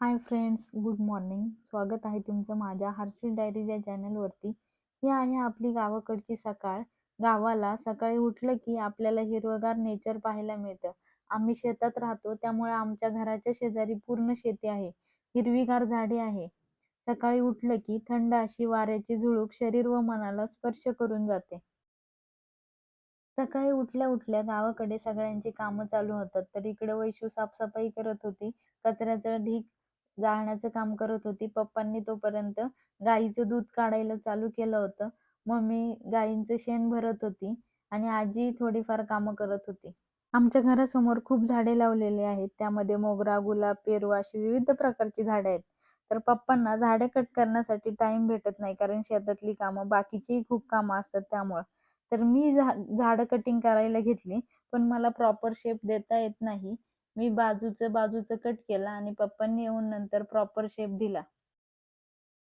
Hi friends good morning. स्वागत आहे तुमचं माझ्या हर्षिल डायरी या चॅनलवरती ही आहे आपली गावाकडची सकाळ. गावाला सकाळी उठलं की आपल्याला हिरवगार नेचर पाहायला मिळतं. आम्ही शेतात राहतो त्यामुळे आमच्या घराच्या शेजारी पूर्ण शेती आहे. हिरवीगार झाडे आहे. सकाळी उठलं की थंड अशी वाऱ्याची झुळूक शरीर व मनाला स्पर्श करून जाते. सकाळी उठल्या उठल्या गावाकडे सगळ्यांची कामं चालू होतात तर इकडे वैशू साफसफाई करत होती. कचऱ्याचं ढीग जाळण्याचं काम करत होती. पप्पांनी तोपर्यंत गाईचं दूध काढायला चालू केलं होतं. मम्मी गाईंचं शेण भरत होती आणि आजी थोडीफार कामं करत होती. आमच्या घरासमोर खूप झाडे लावलेली आहेत. त्यामध्ये मोगरा गुलाब पेरू अशी विविध प्रकारची झाडे आहेत. तर पप्पांना झाडे कट करण्यासाठी टाइम भेटत नाही कारण शेतातली कामं बाकीचीही खूप कामं असतात त्यामुळं. तर मी झा झाडं कटिंग करायला घेतली पण मला प्रॉपर शेप देता येत नाही. मी बाजूचं बाजूचं कट केला आणि पप्पांनी येऊन नंतर प्रॉपर शेप दिला.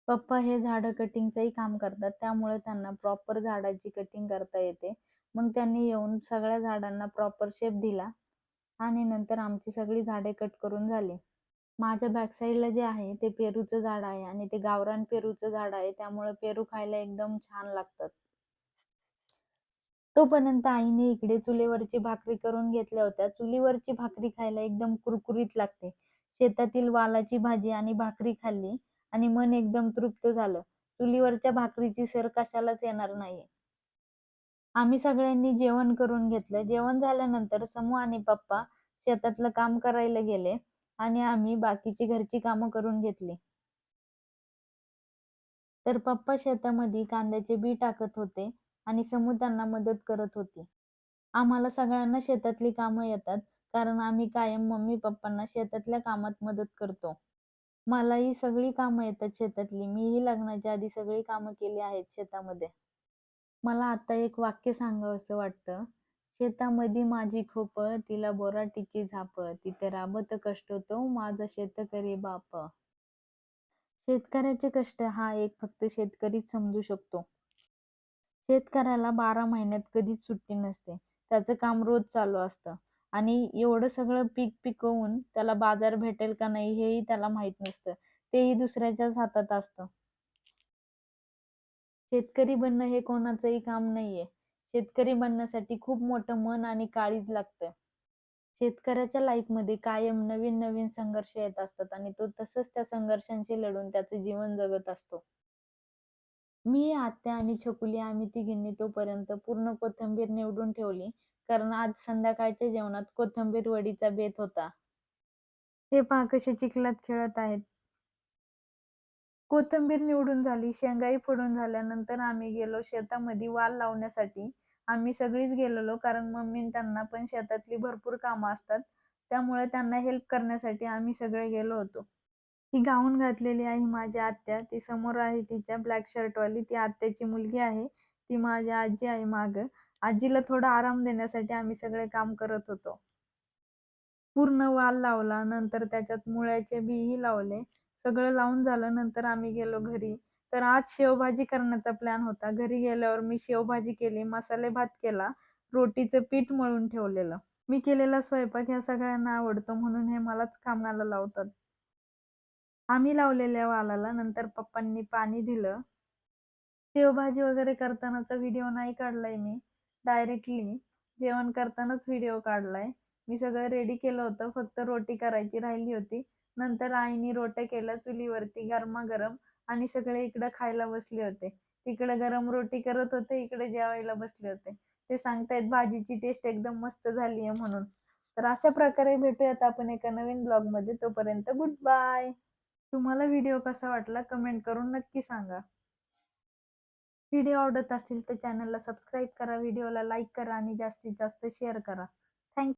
पप्पा हे झाडं कटिंगचंही काम करतात त्यामुळे त्यांना प्रॉपर झाडाची कटिंग करता येते. मग त्यांनी येऊन सगळ्या झाडांना प्रॉपर शेप दिला आणि नंतर आमची सगळी झाडे कट करून झाली. माझ्या बॅक साईडला जे आहे ते पेरूचं झाड आहे आणि ते गावरान पेरूचं झाड आहे त्यामुळे पेरू खायला एकदम छान लागतात. तोपर्यंत आईने इकडे चुलीवरची भाकरी करून घेतल्या होत्या. चुलीवरची भाकरी खायला एकदम कुरकुरीत लागते. शेतातील वालाची भाजी आणि भाकरी खाल्ली आणि मन एकदम तृप्त झालं. चुलीवरच्या भाकरीची सर कशालाच येणार नाही आम्ही सगळ्यांनी जेवण करून घेतलं. जेवण झाल्यानंतर समू आणि पप्पा शेतातलं काम करायला गेले आणि आम्ही बाकीची घरची कामं करून घेतली. तर पप्पा शेतामध्ये कांद्याचे बी टाकत होते. आणि समू मदत करत होती. आम्हाला सगळ्यांना शेतातली कामं येतात कारण आम्ही कायम मम्मी पप्पांना शेतातल्या कामात मदत करतो. मला ही सगळी कामं येतात शेतातली. मीही लग्नाच्या आधी सगळी कामं केली आहेत शेतामध्ये. मला आता एक वाक्य सांगावंसं वाटतं. शेतामध्ये माझी खोप तिला बोराटीची झाप तिथे राबत कष्ट तो माझा शेतकरी बाप. शेतकऱ्याचे कष्ट हा एक फक्त शेतकरीच समजू शकतो. शेतकऱ्याला बारा महिन्यात कधीच सुट्टी नसते. त्याचं काम रोज चालू असतं. आणि एवढं सगळं पीक पिकवून त्याला बाजार भेटेल का नाही हेही त्याला माहीत नसतं. तेही दुसऱ्याच्याच हातात असतं. शेतकरी बनणं हे कोणाचंही काम नाहीये. शेतकरी बनण्यासाठी खूप मोठं मन आणि काळीज लागतं. शेतकऱ्याच्या लाईफमध्ये कायम नवीन नवीन संघर्ष येत असतात आणि तो तसंच त्या संघर्षांशी लढून त्याचं जीवन जगत असतो. मी आत्या आणि छकुली आम्ही तिघींनी तोपर्यंत पूर्ण कोथिंबीर निवडून ठेवली. कारण आज संध्याकाळच्या जेवणात कोथिंबीर वडीचा बेत होता. ते पहा कसे चिखलात खेळत आहेत. कोथिंबीर निवडून झाली शेंगाई फोडून झाल्यानंतर आम्ही गेलो शेतामध्ये वाल लावण्यासाठी. आम्ही सगळीच गेलेलो कारण मम्मी त्यांना पण शेतातली भरपूर कामं असतात. त्यामुळे त्यांना हेल्प करण्यासाठी आम्ही सगळे गेलो होतो. ही गाऊन घातलेली आहे माझी आत्या. ती समोर आहे तिच्या ब्लॅक शर्टवाली ती आत्याची मुलगी आहे. ती माझी आजी आहे माग. आजीला थोडा आराम देण्यासाठी आम्ही सगळे काम करत होतो. पूर्ण वाल लावला. नंतर त्याच्यात मुळ्याचे बीही लावले. सगळं लावून झालं नंतर आम्ही गेलो घरी. तर आज शेवभाजी करण्याचा प्लॅन होता. घरी गेल्यावर मी शेवभाजी केली. मसाले भात केला. रोटीचं पीठ मळून ठेवलेलं. मी केलेला स्वयंपाक ह्या सगळ्यांना आवडतो म्हणून हे मलाच कामाला लावतात. आम्ही लावलेल्या वालाला नंतर पप्पांनी पाणी दिलं. शेवभाजी वगैरे करतानाचा व्हिडिओ नाही काढलाय मी. डायरेक्टली जेवण करतानाच व्हिडिओ काढलाय. मी सगळं रेडी केलं होतं फक्त रोटी करायची राहिली होती. नंतर आईने रोट्या केल्या चुलीवरती गरमागरम आणि सगळे इकडे खायला बसले होते. तिकडे गरम रोटी करत होते इकडे जेवायला बसले होते. ते सांगतायत भाजीची टेस्ट एकदम मस्त झाली आहे म्हणून. तर अशा प्रकारे भेटूयात आपण एका नवीन ब्लॉगमध्ये. तोपर्यंत गुड बाय तुम्हाला व्हिडिओ कसा वाटला कमेंट करून नक्की सांगा. व्हिडिओ आवडत असेल तर चॅनलला सबस्क्राईब करा व्हिडिओला लाईक करा आणि जास्तीत जास्त शेअर करा.